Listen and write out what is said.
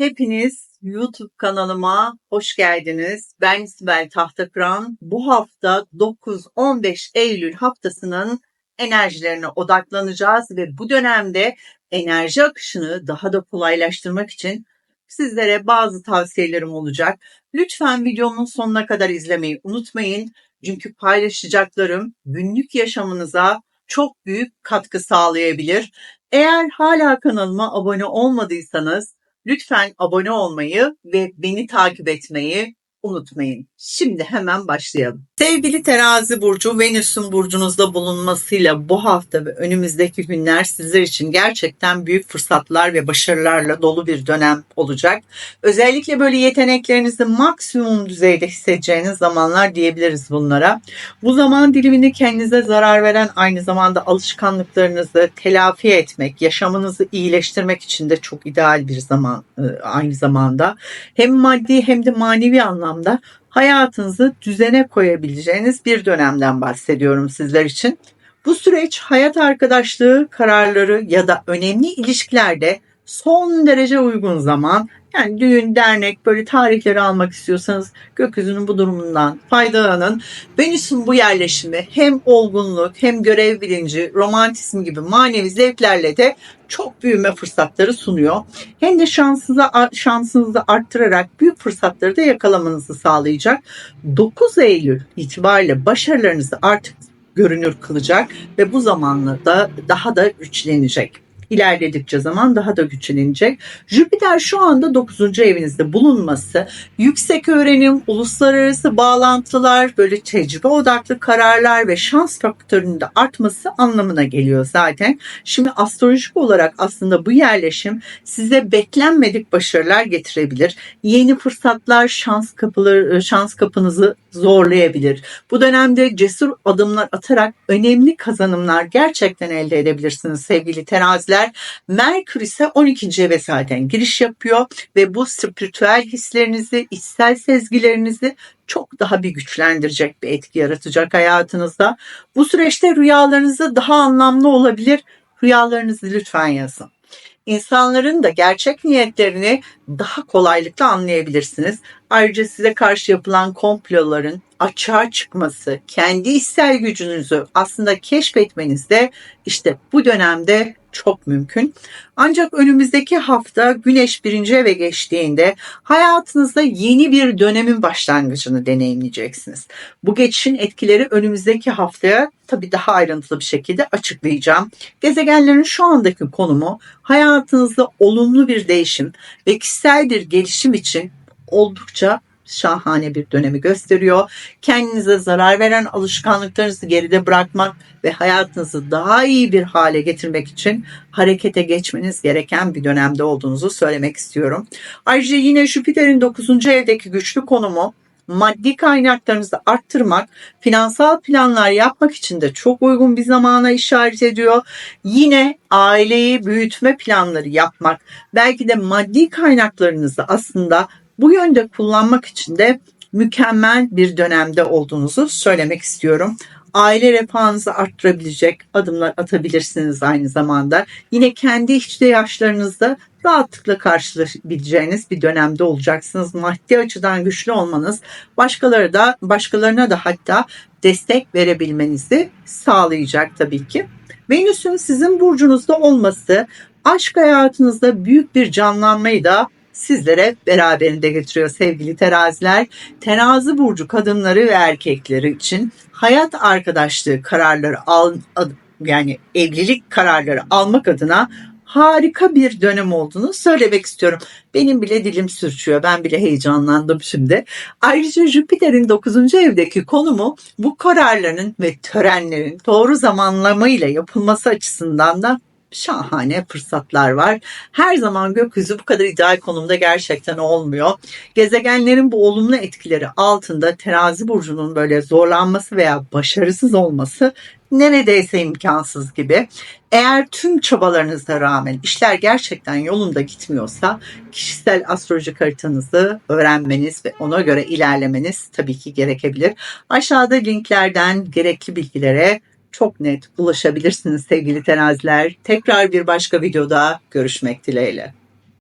Hepiniz YouTube kanalıma hoş geldiniz. Ben Sibel Tahtakıran. Bu hafta 9-15 Eylül haftasının enerjilerine odaklanacağız ve bu dönemde enerji akışını daha da kolaylaştırmak için sizlere bazı tavsiyelerim olacak. Lütfen videomun sonuna kadar izlemeyi unutmayın. Çünkü paylaşacaklarım günlük yaşamınıza çok büyük katkı sağlayabilir. Eğer hala kanalıma abone olmadıysanız lütfen abone olmayı ve beni takip etmeyi unutmayın. Şimdi hemen başlayalım. Sevgili terazi burcu Venüs'ün burcunuzda bulunmasıyla bu hafta ve önümüzdeki günler sizler için gerçekten büyük fırsatlar ve başarılarla dolu bir dönem olacak. Özellikle böyle yeteneklerinizi maksimum düzeyde hissedeceğiniz zamanlar diyebiliriz bunlara. Bu zaman dilimini kendinize zarar veren aynı zamanda alışkanlıklarınızı telafi etmek, yaşamınızı iyileştirmek için de çok ideal bir zaman e, aynı zamanda. Hem maddi hem de manevi anlamda hayatınızı düzene koyabileceğiniz bir dönemden bahsediyorum sizler için. Bu süreç hayat arkadaşlığı kararları ya da önemli ilişkilerde son derece uygun zaman. Yani düğün, dernek böyle tarihleri almak istiyorsanız gökyüzünün bu durumundan faydalanın. Venüs'ün bu yerleşimi hem olgunluk hem görev bilinci, romantizm gibi manevi zevklerle de çok büyüme fırsatları sunuyor. Hem de şansınızı, şansınızı arttırarak büyük fırsatları da yakalamanızı sağlayacak. 9 Eylül itibariyle başarılarınızı artık görünür kılacak ve bu zamanla da daha da güçlenecek ilerledikçe zaman daha da güçlenecek. Jüpiter şu anda 9. evinizde bulunması yüksek öğrenim, uluslararası bağlantılar, böyle tecrübe odaklı kararlar ve şans faktörünün de artması anlamına geliyor zaten. Şimdi astrolojik olarak aslında bu yerleşim size beklenmedik başarılar getirebilir. Yeni fırsatlar, şans kapıları, şans kapınızı zorlayabilir. Bu dönemde cesur adımlar atarak önemli kazanımlar gerçekten elde edebilirsiniz sevgili teraziler. Merkür ise 12. eve zaten giriş yapıyor ve bu spiritüel hislerinizi, içsel sezgilerinizi çok daha bir güçlendirecek bir etki yaratacak hayatınızda. Bu süreçte rüyalarınızda daha anlamlı olabilir. Rüyalarınızı lütfen yazın insanların da gerçek niyetlerini daha kolaylıkla anlayabilirsiniz. Ayrıca size karşı yapılan komploların açığa çıkması, kendi içsel gücünüzü aslında keşfetmeniz de işte bu dönemde çok mümkün. Ancak önümüzdeki hafta Güneş birinci eve geçtiğinde hayatınızda yeni bir dönemin başlangıcını deneyimleyeceksiniz. Bu geçişin etkileri önümüzdeki haftaya tabii daha ayrıntılı bir şekilde açıklayacağım. Gezegenlerin şu andaki konumu hayatınızda olumlu bir değişim ve kişisel bir gelişim için oldukça şahane bir dönemi gösteriyor. Kendinize zarar veren alışkanlıklarınızı geride bırakmak ve hayatınızı daha iyi bir hale getirmek için harekete geçmeniz gereken bir dönemde olduğunuzu söylemek istiyorum. Ayrıca yine Jüpiter'in 9. evdeki güçlü konumu maddi kaynaklarınızı arttırmak, finansal planlar yapmak için de çok uygun bir zamana işaret ediyor. Yine aileyi büyütme planları yapmak, belki de maddi kaynaklarınızı aslında bu yönde kullanmak için de mükemmel bir dönemde olduğunuzu söylemek istiyorum. Aile refahınızı arttırabilecek adımlar atabilirsiniz aynı zamanda. Yine kendi ihtiyaçlarınızda rahatlıkla karşılayabileceğiniz bir dönemde olacaksınız. Maddi açıdan güçlü olmanız başkaları da başkalarına da hatta destek verebilmenizi sağlayacak tabii ki. Venüs'ün sizin burcunuzda olması aşk hayatınızda büyük bir canlanmayı da sizlere beraberinde getiriyor sevgili teraziler. Terazi burcu kadınları ve erkekleri için hayat arkadaşlığı kararları al yani evlilik kararları almak adına harika bir dönem olduğunu söylemek istiyorum. Benim bile dilim sürçüyor. Ben bile heyecanlandım şimdi. Ayrıca Jüpiter'in 9. evdeki konumu bu kararların ve törenlerin doğru zamanlamayla yapılması açısından da şahane fırsatlar var. Her zaman gökyüzü bu kadar ideal konumda gerçekten olmuyor. Gezegenlerin bu olumlu etkileri altında terazi burcunun böyle zorlanması veya başarısız olması neredeyse imkansız gibi. Eğer tüm çabalarınıza rağmen işler gerçekten yolunda gitmiyorsa kişisel astrolojik haritanızı öğrenmeniz ve ona göre ilerlemeniz tabii ki gerekebilir. Aşağıda linklerden gerekli bilgilere çok net ulaşabilirsiniz sevgili teraziler. Tekrar bir başka videoda görüşmek dileğiyle.